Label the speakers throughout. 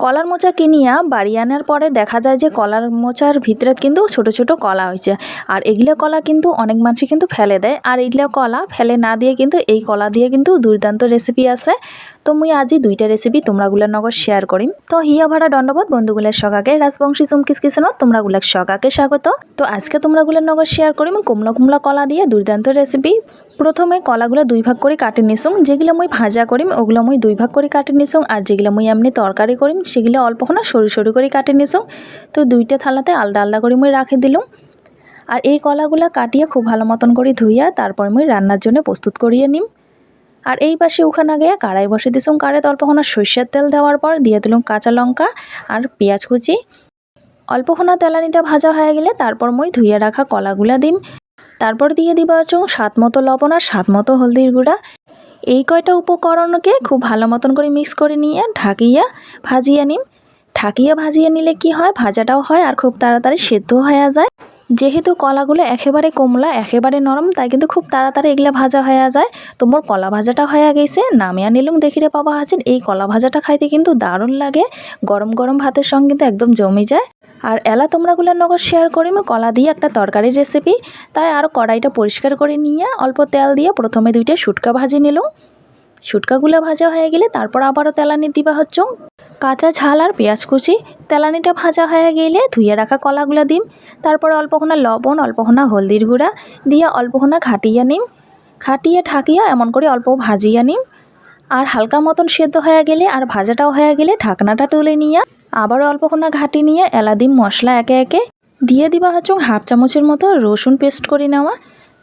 Speaker 1: কলার মোচা কিনিয়া বাড়ি আনার পরে দেখা যায় যে কলার মোচার ভিতরে কিন্তু ছোট ছোট কলা হয়েছে। আর এগুলো কলা কিন্তু অনেক মানুষই কিন্তু ফেলে দেয়। আর এগুলো কলা ফেলে না দিয়ে কিন্তু এই কলা দিয়ে কিন্তু দুর্দান্ত রেসিপি আছে। তো মুই আজি দুইটা রেসিপি তোমরাগুলার নগর শেয়ার করিম। তো হিয়া ভাড়া দণ্ডবোধ বন্ধুগুলার সগাকে রাজবংশী চুমকিস কিচেনত তোমরাগুলাক সগাকে স্বাগত। তো আজকে তোমরাগুলার নগর শেয়ার করিম, কুমলা কুমলা কলা দিয়ে দুর্দান্ত রেসিপি প্রথমে কলাগুলো দুই ভাগ করে কাটি নিসুং যেগুলো মুই ভাজা করিম, ওগুলো মুই দুই ভাগ করে কাটি নিসুং আর যেগুলো মুই এমনি তরকারি করিম, সেগুলো অল্প অল্পক্ষণা সরু সরু করে কাটি নিসুং তো দুইটা থালাতে আলাদা আলাদা করে মুই রাখি দিলুম। আর এই কলাগুলা কাটিয়ে খুব ভালো মতন করে ধুইয়া, তারপর মুই রান্নার জন্য প্রস্তুত করিয়ে নিম। আর এই পাশে ওখানে গিয়ে কাড়াই বসে দিছুম কাড়ে অল্পক্ষণা সর্ষের তেল দেওয়ার পর দিয়ে দিলুম কাঁচা লঙ্কা আর পেঁয়াজ কুচি। অল্পক্ষণা তেলানিটা ভাজা হয়ে গেলে তারপর মই ধুয়ে রাখা কলাগুলা দিম। তারপর দিয়ে দিবা হচ্ছে স্বাদ মতো লবণ আর স্বাদ মতো হলদির গুঁড়া। এই কয়টা উপকরণকে খুব ভালো মতন করে মিক্স করে নিয়ে ঢাকিয়া ভাজিয়ে নিম। ঢাকিয়া ভাজিয়ে নিলে কি হয়? ভাজাটাও হয় আর খুব তাড়াতাড়ি সেদ্ধ হয়ে যায়। যেহেতু কলাগুলো একেবারে কমলা, একেবারে নরম, তাই কিন্তু খুব তাড়াতাড়ি এগুলো ভাজা হয়ে যায়। তো মোর কলা ভাজাটা হয়ে গেছে। নামিয়া নিলুম দেখিরে পাবা আছেন এই কলা ভাজাটা খাইতে কিন্তু দারুণ লাগে। গরম গরম ভাতের সঙ্গে কিন্তু একদম জমে যায়। আর এলা তোমরাগুলোর নগর শেয়ার করিম কলা দিয়ে একটা তরকারির রেসিপি তাই আরও কড়াইটা পরিষ্কার করে নিয়ে অল্প তেল দিয়ে প্রথমে দুইটা শুটকা ভাজি নিলুম। শুটকাগুলো ভাজা হয়ে গেলে তারপর আবারও তেলানি দিবা হচ্ছে কাঁচা ঝাল আর পেঁয়াজ কুচি। তেলানিটা ভাজা হয়ে গেলে ধুয়ে রাখা কলাগুলো দিম। তারপর অল্পক্ষণা লবণ অল্পক্ষণা হলদির গুঁড়া দিয়ে অল্পক্ষণা ঘাটিয়ে নিম। খাটিয়ে ঠাকিয়া এমন করে অল্প ভাজিয়ে নিম। আর হালকা মতন সেদ্ধ হয়ে গেলে আর ভাজাটাও হয়ে গেলে ঢাকনাটা তুলে নিয়ে আবার অল্পক্ষণা ঘাটি নিয়ে এলাদিম মশলা একে একে। দিয়ে দিবা হচ্ছে হাফ চামচের মতো রসুন পেস্ট করে নেওয়া।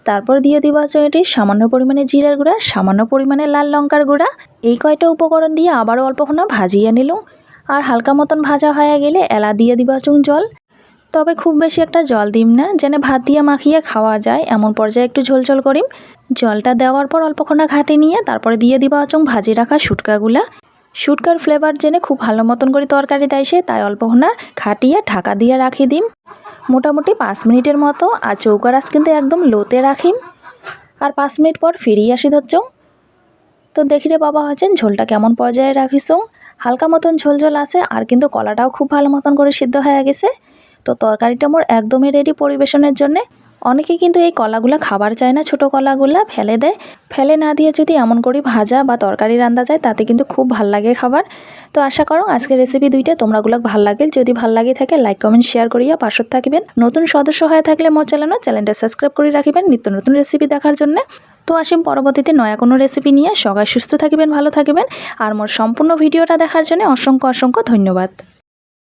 Speaker 1: তারপর দিয়ে দিবা এটি সামান্য পরিমাণে জিরার গুঁড়া, সামান্য পরিমাণে লাল লঙ্কার গুঁড়া। এই কয়টা উপকরণ দিয়ে আবারও অল্পক্ষণা ভাজিয়ে নিলুম। আর হালকা মতন ভাজা হয়ে গেলে এলা দিয়ে দিবা চুং জল। তবে খুব বেশি একটা জল দিম না, যেন ভাত দিয়ে মাখিয়ে খাওয়া যায়, এমন পর্যায়ে একটু ঝোলঝোল করিম। জলটা দেওয়ার পর অল্পক্ষণা ঘাটে নিয়ে তারপরে দিয়ে দিবা হচ্ছে ভাজি রাখা শুটকাগুলা। শুটকার ফ্লেভার জেনে খুব ভালো মতন করে তরকারি দেয় সে, তাই অল্পক্ষণা খাটিয়ে ঢাকা দিয়ে রাখি দিম। মোটামুটি পাঁচ মিনিটের মতো, আর চৌকা রাস কিন্তু একদম লোতে রাখিম। আর পাঁচ মিনিট পর ফিরিয়ে আসি ধরছ। তো দেখি রে বাবা হচ্ছেন ঝোলটা কেমন পর্যায়ে রাখিস হালকা মতন ঝোল ঝোল আছে, আর কিন্তু কলাটাও খুব ভালো মতন করে সিদ্ধ হয়ে গেছে। তো তরকারিটা মোর একদমই রেডি পরিবেশনের জন্যে। অনেকে কিন্তু এই কলাগুলা খাবার চায় না, ছোট কলাগুলা ফেলে দেয়। ফেলে না দিয়ে যদি এমন করে ভাজা বা তরকারি রান্দা যায় তাতে কিন্তু খুব ভালো লাগে খাবার। তো আশা করো আজকের রেসিপি দুইটা তোমরাগুলো ভালো লাগে যদি ভালো লাগে থাকে লাইক কমেন্ট শেয়ার করিয়া পাশত থাকবেন। নতুন সদস্য হয়ে থাকলে মোর চ্যানেল চ্যানেলটা সাবস্ক্রাইব করে রাখবেন নিত্য নতুন রেসিপি দেখার জন্য। তো আসিম পরবর্তীতে নয়া কোনো রেসিপি নিয়ে। সবাই সুস্থ থাকবেন, ভালো থাকবেন। আর মোর সম্পূর্ণ ভিডিওটা দেখার জন্য অসংখ্য অসংখ্য ধন্যবাদ।